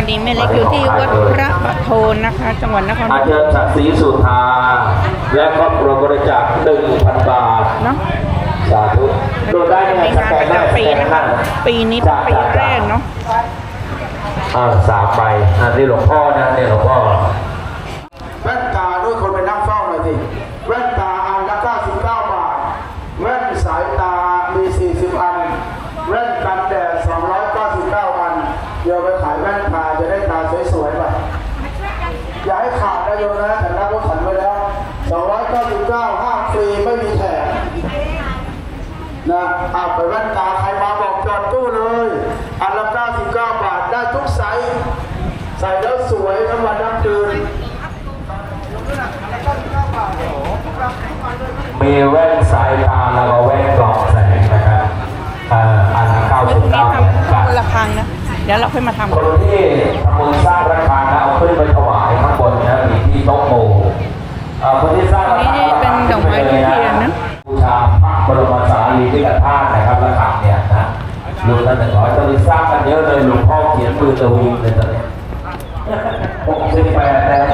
อนนี้แม่เล็กอยู่ที่วัดพระประโทนนะคะ จังหวัดนครปอาฐเชิมญศักดิ์ศรีสุธา และครอบครัวบริจาคหนึ่งพันบาทเนาะสาธุดูได้เป็นไงงานประจำปีนะคะปีนี้เป็นปีแรกเนาะอ่าสามใบอันนี้หลวงพ่อนะนี่หลวงพ่อ แว่นตาด้วยคนไปนั่งเฝ้าหน่อยสิแว่นตาอันละ99 บาท แว่นสายตามี 40 อัน แว่นกันแดด 299 อัน เดี๋ยวไปขายแว่นตาจะได้ตาสวยๆไปอย่าให้ขาดนะโยมนะฉันรับรถขันไว้แล้ว 299 ห้ามฟรีไม่มีแถมนะ เอาไปแว่นตาใครมาบอกจอดตู้เลยอันละ99 บาทได้ทุกไซส์ใส่แล้วสวยทั้งวันทั้งคืนมีแว่นสายตาแล้วก็แว่นกรองแสงนะครับอ่าอันละเก้าพสิรุ่บงนี้เก้าทำบาทคนละครั้งนะ เดี๋ยวเราค่อยมาทำคนที่ทำบุญสร้างระฆังนะเอาขึ้นไปถวาย รูปละหนึ่งร้อยตอนนี้สร้างกันเยอะเลยหลวงพ่อเขียนมือตะวิงเลยตอนนี้หกสิบแปดแล้ว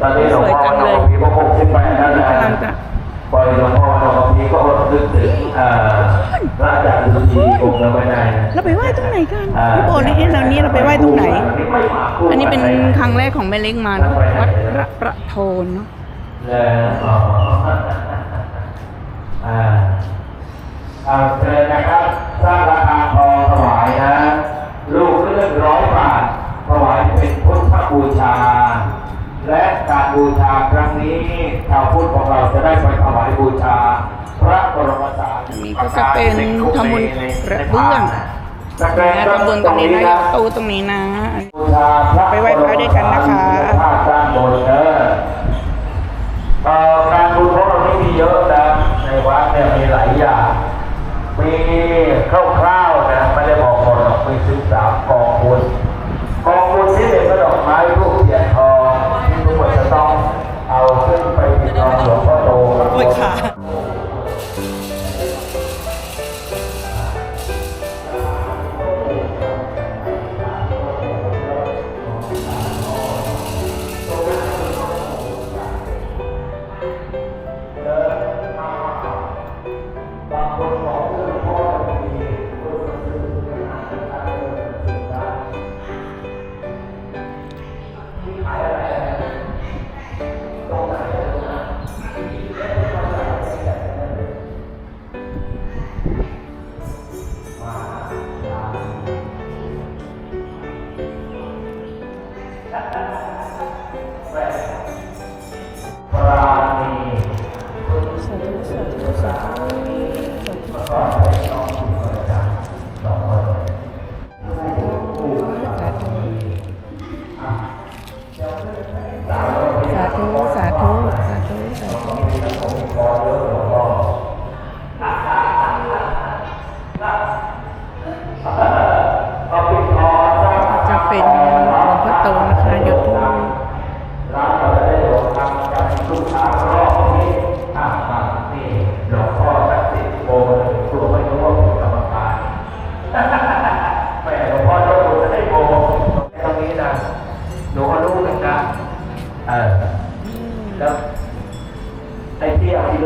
ตอนนี้หลวงพ่อสวยจังเลยพี่ก็หกสิบแปดแล้วนะกำลังจะปล่อยหลวงพ่อหลวงพี่ก็นึกถึงเอ่อพระอาจารย์ฤาษีองค์นั้นไม่ได้นะเราไปไหว้ตรงไหนกันพี่โบนี่เรานี้เราไปไหว้ตรงไหน อันนี้เป็นครั้งแรกของแม่เล็กมาเนาะวัดพระประโทนเนาะแล้วอ๋ออ่า เอาเชิญนะครับสร้างราคาทองถวายนะ ลูกเรื่องร้อยบาทถวายเป็นพุทธบูชา และการบูชาครั้งนี้ชาวพุทธของเราจะได้ไปถวายบูชา พระบรมสารีนี่ก็จะเป็นทำบุญกระเบื้องนะทำบุญตรงนี้นะตู้ตรงนี้นะบูชาพระไปไหว้พระด้วยกันนะคะธาตุด้านบนเนอะเอ่อการบุญของเรานี่มีเยอะนะในวัดเนี่ยมีหลายอย่าง มีคร่าวๆนะไม่ได้บอกหมดหรอกมีสิบสามกองบุญกองบุญที่เด็กก็ดอกไม้รูปเทียนทองที่ทุกคนจะต้องเอาขึ้นไปติดนอนหลวงพ่อโตกับโอ้ยขาบ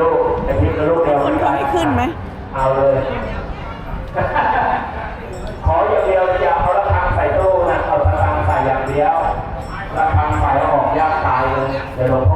ลูกไอ้ที่กับลูกเดียวคนก็ไม่ขึ้นไหมเอาเลย ขออย่างเดียวอย่าเอาระฆังใส่ตู้นะเอาระฆังใส่อย่างเดียวระฆังใส่ออกยากตายเลยเดี๋ยวหลวงพ่อ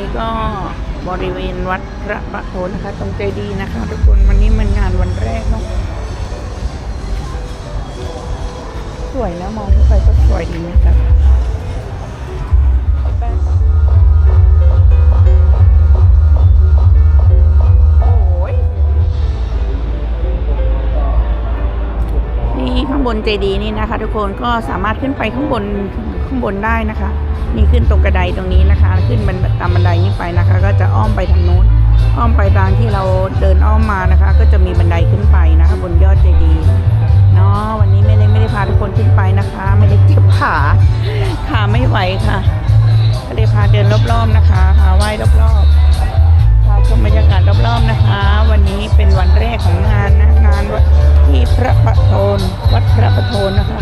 นี้ก็บริเวณวัดพระประโทนะคะ ตรงใจดีนะคะ ทุกคนวันนี้มันงานวันแรกเนาะสวยนะมองขึ้นไปก็สวยดีนะคะนี่ข้างบนใจดีนี่นะคะ ทุกคนก็สามารถขึ้นไปข้างบน ข้างบนได้นะคะ นี่ขึ้นตรงกระไดตรงนี้นะคะ ขึ้นบันตามบันไดนี้ไปนะคะ ก็จะอ้อมไปทางนู้นอ้อมไปทางที่เราเดินอ้อมมานะคะ ก็จะมีบันไดขึ้นไปนะคะ บนยอดเจดีย์เนาะวันนี้ไม่ได้ไม่ได้พาทุกคนขึ้นไปนะคะ ไม่ได้เจ็บขาขาไม่ไหวค่ะก็เลยพาเดินรอบๆนะคะพาไหว้รอบๆพาชมบรรยากาศรอบๆนะคะ วันนี้เป็นวันแรกของงานนะงานที่พระประโทนวัดพระประโทนนะคะ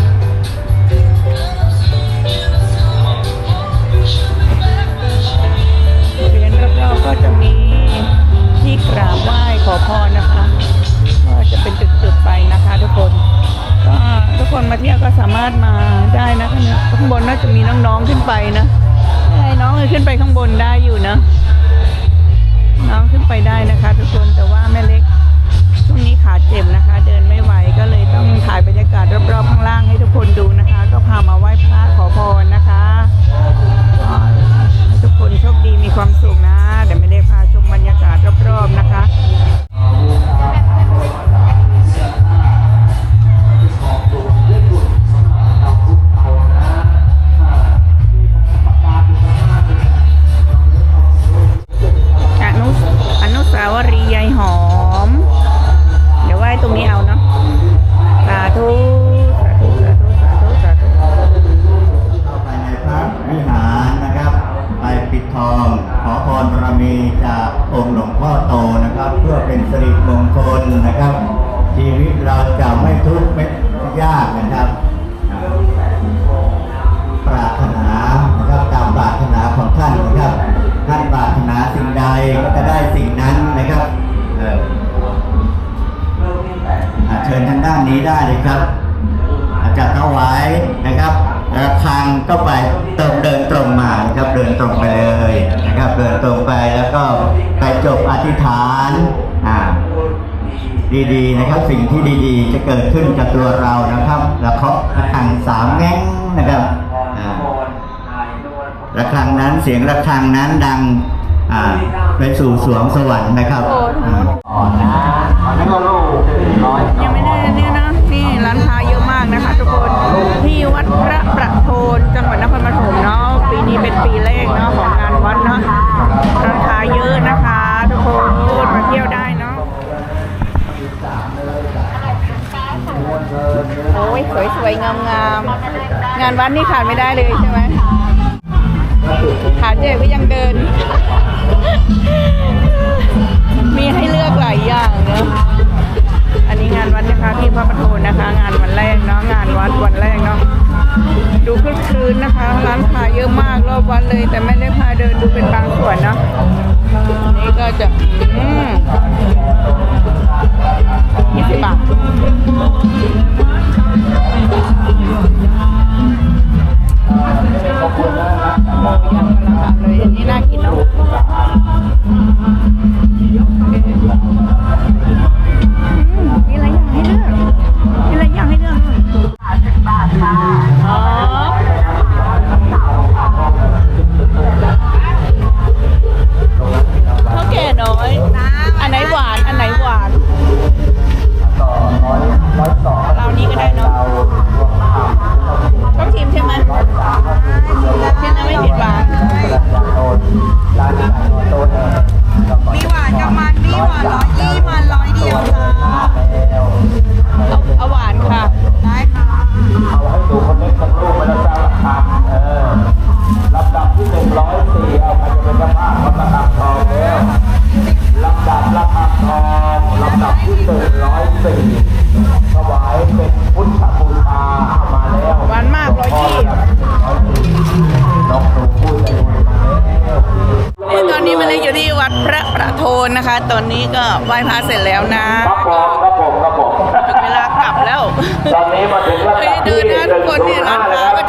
เรอบๆก็จะมีที่กราบไหว้ขอพรนะคะก็จะเป็นจุดๆไปนะคะทุกคน ก็ทุกคนมาเที่ยวก็สามารถมาได้นะคะข้างบนน่าจะมีน้องๆขึ้นไปนะไอ้น้องขึ้นไปข้างบนได้อยู่นะ น้องขึ้นไปได้นะคะ ทุกคนแต่ว่าแม่เล็กช่วงนี้ขาเจ็บนะคะ เดินไม่ไหวก็เลยต้องถ่ายบรรยากาศรอบๆข้างล่างให้ทุกคนดูนะคะ ก็พามาไหว้พระขอพรนะคะ ได้เลยครับ อาจารย์ถวายนะครับระฆังก็ไปตรงเดินตรงมานะครับเดินตรงไปเลยนะครับเดินตรงไปแล้วก็ไปจบอธิษฐานอ่าดีๆนะครับสิ่งที่ดีๆ จะเกิดขึ้นกับตัวเรานะครับแล้วเคาะระฆังสามแง่งนะครับอ่าระฆังนั้นเสียงระฆังนั้นดังอ่าไปสู่สวงสวรรค์นะครับอ่าอันนี้ก็ลูกน้อยยังไม่ได้เนี่ยนะ ที่วัดพระประโทนจังหวัดนครปฐมเนาะปีนี้เป็นปีแรกเนาะของงานวัดเนาะราค้าเยอะนะคะ ทุกคนมาเที่ยวได้เนาะโอ้ยสวยๆงามๆงานวัดนี่ขาดไม่ได้เลยใช่ไหมขาเจ็บก็ยังเดิน มีให้เลือกหลายอย่างเนอะอันนี้งานวัดนะคะที่พระประโทนนะคะ งานวันแรกเนาะงานวัด รอ สี่ถวายเป็นพุทธบูชาเอามาแล้วหวานมากร้อยยี่น้องหนูพูดใจบุญมาแล้วนี่ตอนนี้มาเลยอยู่ที่วัดพระประโทนนะคะ ตอนนี้ก็ไหว้พระเสร็จแล้วนะครับผมครับผมครับผมถึงเวลากลับแล้ว ตอนนี้มาถึงระเฮ้ยดับเดิที่นนะทุกคนเนี่ยร้านค้าก็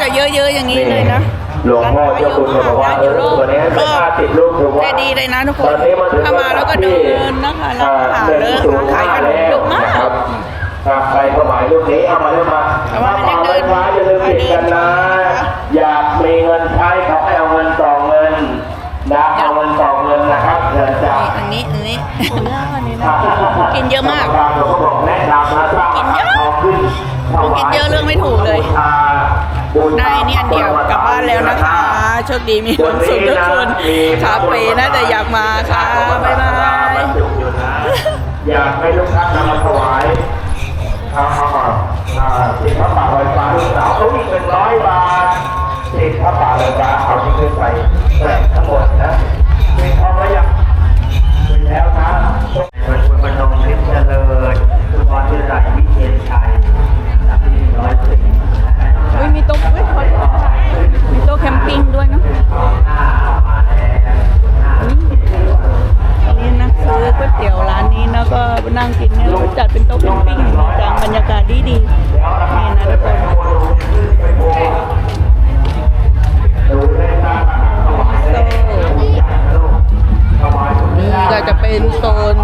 จะเย อะๆอย่างนี้เลยนะหลวงพ่อเจ้าคุณก็บอกว่าเออตัวนี้เป็นห้าสิบลูกถือว่าใจดีเลยนะทุกคตอนนนี้มาถึงถ้ามาแล้วก็เดินนะคะร้านอาหารเลยร้านขายขนมเยอะมากนะครับอะใครถวายลูกนี้เอามาเรื่อมาเอามาถ้าให้ฝากเดิเงินนไว้อย่าลืมเก็บกันนะอยากมีเงินใช้เขาให้เอาเงินต่อเงินนะเอาเงินต่อเงินนะครับเดี๋ยวจะอันนี้อันนี้อันนี้นะกินเยอะมากเราก็บอกแนะนำนะสร้างกินเยอะทองขึ้นผมกินเยอะเรื่องไม่ถูกเลย ได้นี่อันเดียวกลับบ้านแล้วนะคะ โชคดีมีความสุขทุกคนคาเฟ่น่าจะอยากมาค่ะบ๊ายบายอยากให้ลูกค้านำมาถวายเอาเอาเอาอ่าติดพระป่าลอยฟ้าลูกสาวเขาอีกเป็นร้อยบาท มานั่งกินเนี่ยจัดเป็นโต๊ะปิ้งปิ้งกลางบรรยากาศดีดีนี่นะทุกคนนี่ก็จะเป็นโซน